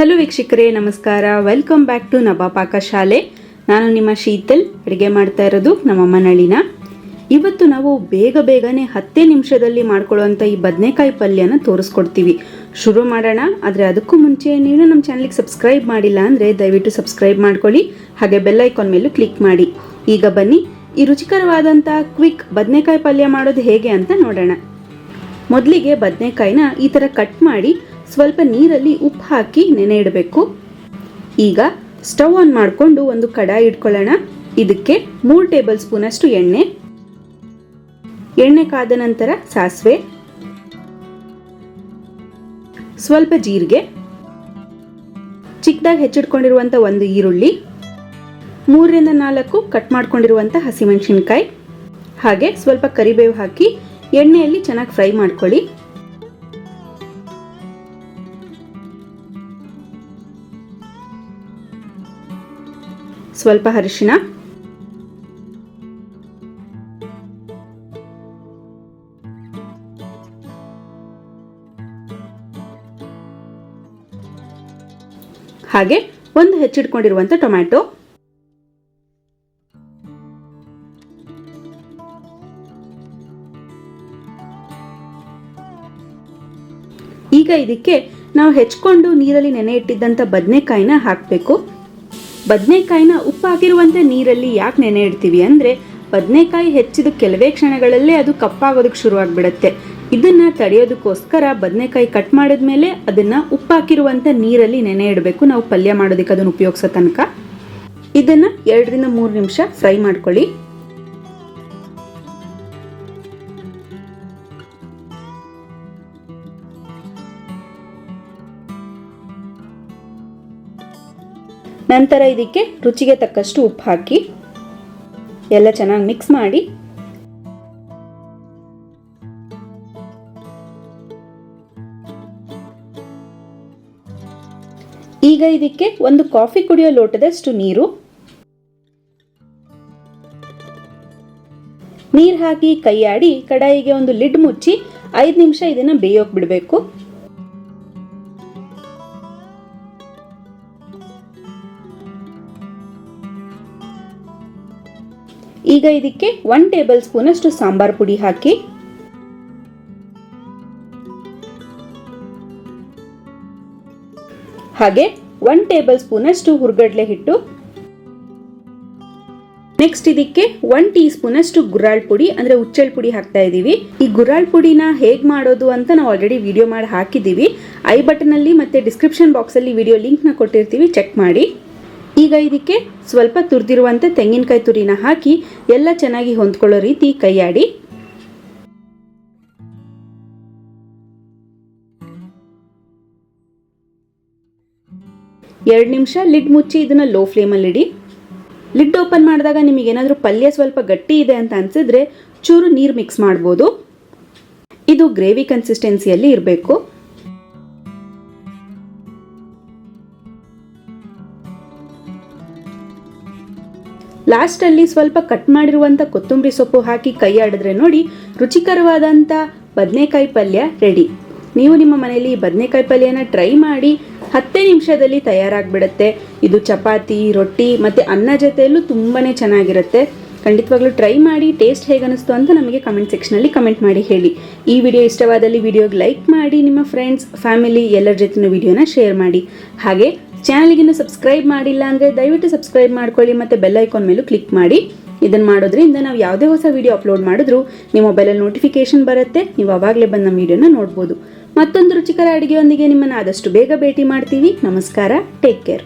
Hello ವೀಕ್ಷಕರೇ, ನಮಸ್ಕಾರ. Welcome back to ನಬಾಪಾಕ ಶಾಲೆ. ನಾನು ನಿಮ್ಮ ಶೀತಲ್. ಅಡುಗೆ ಮಾಡ್ತಾ ಇರೋದು ನಮ್ಮ ನಳಿನ ಇವತ್ತು ನಾವು ಬೇಗ ಬೇಗನೆ ಹತ್ತೇ ನಿಮಿಷದಲ್ಲಿ ಮಾಡ್ಕೊಳ್ಳುವಂಥ ಈ ಬದನೆಕಾಯಿ ಪಲ್ಯನ ತೋರಿಸ್ಕೊಡ್ತೀವಿ. ಶುರು ಮಾಡೋಣ. ಆದರೆ ಅದಕ್ಕೂ ಮುಂಚೆ ನೀವು ನಮ್ಮ ಚಾನಲಿಗೆ ಸಬ್ಸ್ಕ್ರೈಬ್ ಮಾಡಿಲ್ಲ ಅಂದರೆ ದಯವಿಟ್ಟು ಸಬ್ಸ್ಕ್ರೈಬ್ ಮಾಡ್ಕೊಳ್ಳಿ. ಹಾಗೆ ಬೆಲ್ ಐಕಾನ್ ಮೇಲೂ ಕ್ಲಿಕ್ ಮಾಡಿ. ಈಗ ಬನ್ನಿ. ಈ ರುಚಿಕರವಾದಂಥ ಕ್ವಿಕ್ ಬದನೆಕಾಯಿ ಪಲ್ಯ ಮಾಡೋದು ಹೇಗೆ ಅಂತ ನೋಡೋಣ. ಮೊದಲಿಗೆ ಬದನೆಕಾಯಿನ ಈ ಥರ ಕಟ್ ಮಾಡಿ ಸ್ವಲ್ಪ ನೀರಲ್ಲಿ ಉಪ್ಪು ಹಾಕಿ ನೆನೆ ಇಡಬೇಕು. ಈಗ ಸ್ಟವ್ ಆನ್ ಮಾಡಿಕೊಂಡು ಒಂದು ಕಡಾಯಿ ಇಟ್ಕೊಳ್ಳೋಣ. ಇದಕ್ಕೆ ಮೂರು ಟೇಬಲ್ ಸ್ಪೂನಷ್ಟು ಎಣ್ಣೆ. ಎಣ್ಣೆ ಕಾದ ನಂತರ ಸಾಸಿವೆ. ಸ್ವಲ್ಪ ಜೀರಿಗೆ. ಚಿಕ್ಕದಾಗಿ ಹೆಚ್ಚಿಟ್ಕೊಂಡಿರುವಂಥ ಒಂದು ಈರುಳ್ಳಿ. ಮೂರರಿಂದ ನಾಲ್ಕು ಕಟ್ ಮಾಡ್ಕೊಂಡಿರುವಂಥ ಹಸಿಮೆಣಸಿನ್ಕಾಯಿ. ಹಾಗೆ ಸ್ವಲ್ಪ ಕರಿಬೇವು ಹಾಕಿ ಎಣ್ಣೆಯಲ್ಲಿ ಚೆನ್ನಾಗಿ ಫ್ರೈ ಮಾಡ್ಕೊಳ್ಳಿ. ಸ್ವಲ್ಪ ಅರಿಶಿನ. ಹಾಗೆ ಒಂದು ಹೆಚ್ಚಿಟ್ಕೊಂಡಿರುವಂಥ ಟೊಮ್ಯಾಟೊ. ಈಗ ಇದಕ್ಕೆ ನಾವು ಹೆಚ್ಕೊಂಡು ನೀರಲ್ಲಿ ನೆನೆ ಇಟ್ಟಿದ್ದಂಥ ಬದನೆಕಾಯಿನ ಹಾಕಬೇಕು. ಬದನೆಕಾಯಿನ ಉಪ್ಪಾಗಿರುವಂಥ ನೀರಲ್ಲಿ ಯಾಕೆ ನೆನೆ ಇಡ್ತೀವಿ ಅಂದರೆ ಬದನೆಕಾಯಿ ಹೆಚ್ಚಿದ ಕೆಲವೇ ಕ್ಷಣಗಳಲ್ಲೇ ಅದು ಕಪ್ಪಾಗೋದಕ್ಕೆ ಶುರುವಾಗ್ಬಿಡುತ್ತೆ. ಇದನ್ನು ತಡೆಯೋದಕ್ಕೋಸ್ಕರ ಬದನೆಕಾಯಿ ಕಟ್ ಮಾಡಿದ್ಮೇಲೆ ಅದನ್ನು ಉಪ್ಪಾಕಿರುವಂಥ ನೀರಲ್ಲಿ ನೆನೆ ಇಡಬೇಕು. ನಾವು ಪಲ್ಯ ಮಾಡೋದಕ್ಕೆ ಅದನ್ನು ಉಪಯೋಗಿಸೋ ತನಕ. ಇದನ್ನು ಎರಡರಿಂದ ಮೂರು ನಿಮಿಷ ಫ್ರೈ ಮಾಡ್ಕೊಳ್ಳಿ. ನಂತರ ಇದಕ್ಕೆ ರುಚಿಗೆ ತಕ್ಕಷ್ಟು ಉಪ್ಪು ಹಾಕಿ ಎಲ್ಲ ಚೆನ್ನಾಗಿ ಮಿಕ್ಸ್ ಮಾಡಿ. ಈಗ ಇದಕ್ಕೆ ಒಂದು ಕಾಫಿ ಕುಡಿಯೋ ಲೋಟದಷ್ಟು ನೀರು. ನೀರು ಹಾಕಿ ಕೈಯಾಡಿ ಕಡಾಯಿಗೆ ಒಂದು ಲಿಡ್ ಮುಚ್ಚಿ ಐದು ನಿಮಿಷ ಇದನ್ನ ಬೇಯೋಕೆ ಬಿಡಬೇಕು. ಈಗ ಇದಕ್ಕೆ ಒನ್ ಟೇಬಲ್ ಸ್ಪೂನ್ ಅಷ್ಟು ಸಾಂಬಾರ್ ಪುಡಿ ಹಾಕಿ. ಹಾಗೆ ಒನ್ ಟೇಬಲ್ ಸ್ಪೂನ್ ಅಷ್ಟು ಹುರ್ಗಡ್ಲೆ ಹಿಟ್ಟು. ನೆಕ್ಸ್ಟ್ ಇದಕ್ಕೆ ಒನ್ ಟೀ ಸ್ಪೂನ್ ಅಷ್ಟು ಗುರಾಳ್ ಪುಡಿ, ಅಂದ್ರೆ ಉಚ್ಚಳ್ ಪುಡಿ ಹಾಕ್ತಾ ಇದೀವಿ. ಈ ಗುರಾಳ್ ಪುಡಿನ ಹೇಗ್ ಮಾಡೋದು ಅಂತ ನಾವು ಆಲ್ರೆಡಿ ವಿಡಿಯೋ ಮಾಡಿ ಹಾಕಿದೀವಿ ಐ ಬಟನ್ ಅಲ್ಲಿ ಮತ್ತೆ ಡಿಸ್ಕ್ರಿಪ್ಷನ್ ಬಾಕ್ಸ್ ಅಲ್ಲಿ ವಿಡಿಯೋ ಲಿಂಕ್ನ ಕೊಟ್ಟಿರ್ತೀವಿ ಚೆಕ್ ಮಾಡಿ. ಈಗ ಇದಕ್ಕೆ ಸ್ವಲ್ಪ ತುರಿದಿರುವಂಥ ತೆಂಗಿನಕಾಯಿ ತುರಿನ ಹಾಕಿ ಎಲ್ಲ ಚೆನ್ನಾಗಿ ಹೊಂದ್ಕೊಳ್ಳೋ ರೀತಿ ಕೈಯಾಡಿ. ಎರಡು ನಿಮಿಷ ಲಿಡ್ ಮುಚ್ಚಿ ಇದನ್ನ ಲೋ ಫ್ಲೇಮಲ್ಲಿ ಇಡಿ. ಲಿಡ್ ಓಪನ್ ಮಾಡಿದಾಗ ನಿಮಗೆ ಏನಾದರೂ ಪಲ್ಯ ಸ್ವಲ್ಪ ಗಟ್ಟಿ ಇದೆ ಅಂತ ಅನ್ಸಿದ್ರೆ ಚೂರು ನೀರು ಮಿಕ್ಸ್ ಮಾಡ್ಬೋದು. ಇದು ಗ್ರೇವಿ ಕನ್ಸಿಸ್ಟೆನ್ಸಿಯಲ್ಲಿ ಇರಬೇಕು. ಲಾಸ್ಟಲ್ಲಿ ಸ್ವಲ್ಪ ಕಟ್ ಮಾಡಿರುವಂಥ ಕೊತ್ತಂಬರಿ ಸೊಪ್ಪು ಹಾಕಿ ಕೈ ಆಡಿದ್ರೆ ನೋಡಿ ರುಚಿಕರವಾದಂಥ ಬದನೆಕಾಯಿ ಪಲ್ಯ ರೆಡಿ ನೀವು ನಿಮ್ಮ ಮನೆಯಲ್ಲಿ ಬದನೆಕಾಯಿ ಪಲ್ಯನ ಟ್ರೈ ಮಾಡಿ ಹತ್ತೇ ನಿಮಿಷದಲ್ಲಿ ತಯಾರಾಗಿಬಿಡುತ್ತೆ. ಇದು ಚಪಾತಿ, ರೊಟ್ಟಿ ಮತ್ತು ಅನ್ನ ಜೊತೆಯಲ್ಲೂ ತುಂಬಾ ಚೆನ್ನಾಗಿರುತ್ತೆ. ಖಂಡಿತವಾಗ್ಲೂ ಟ್ರೈ ಮಾಡಿ ಟೇಸ್ಟ್ ಹೇಗೆ ಅನಿಸ್ತು ಅಂತ ನಮಗೆ ಕಮೆಂಟ್ ಸೆಕ್ಷನಲ್ಲಿ ಕಮೆಂಟ್ ಮಾಡಿ ಹೇಳಿ. ಈ ವಿಡಿಯೋ ಇಷ್ಟವಾದಲ್ಲಿ ವಿಡಿಯೋಗೆ ಲೈಕ್ ಮಾಡಿ, ನಿಮ್ಮ ಫ್ರೆಂಡ್ಸ್ ಫ್ಯಾಮಿಲಿ ಎಲ್ಲರ ಜೊತೆ ವಿಡಿಯೋನ ಶೇರ್ ಮಾಡಿ. ಹಾಗೆ ಚಾನಲ್ಗಿನ್ನು ಸಬ್ಸ್ಕ್ರೈಬ್ ಮಾಡಿಲ್ಲ ಅಂದರೆ ದಯವಿಟ್ಟು ಸಬ್ಸ್ಕ್ರೈಬ್ ಮಾಡ್ಕೊಳ್ಳಿ ಮತ್ತು ಬೆಲ್ ಐಕಾನ್ ಮೇಲೂ ಕ್ಲಿಕ್ ಮಾಡಿ. ಇದನ್ನು ಮಾಡೋದ್ರಿಂದ ನಾವು ಯಾವುದೇ ಹೊಸ ವಿಡಿಯೋ ಅಪ್ಲೋಡ್ ಮಾಡಿದ್ರು ನಿಮ್ಮ ಮೊಬೈಲಲ್ಲಿ ನೋಟಿಫಿಕೇಶನ್ ಬರುತ್ತೆ. ನೀವು ಆವಾಗಲೇ ಬಂದು ನಮ್ಮ ವಿಡಿಯೋನ ನೋಡ್ಬೋದು. ಮತ್ತೊಂದು ರುಚಿಕರ ಅಡುಗೆಯೊಂದಿಗೆ ನಿಮ್ಮನ್ನು ಆದಷ್ಟು ಬೇಗ ಭೇಟಿ ಮಾಡ್ತೀವಿ. ನಮಸ್ಕಾರ. Take care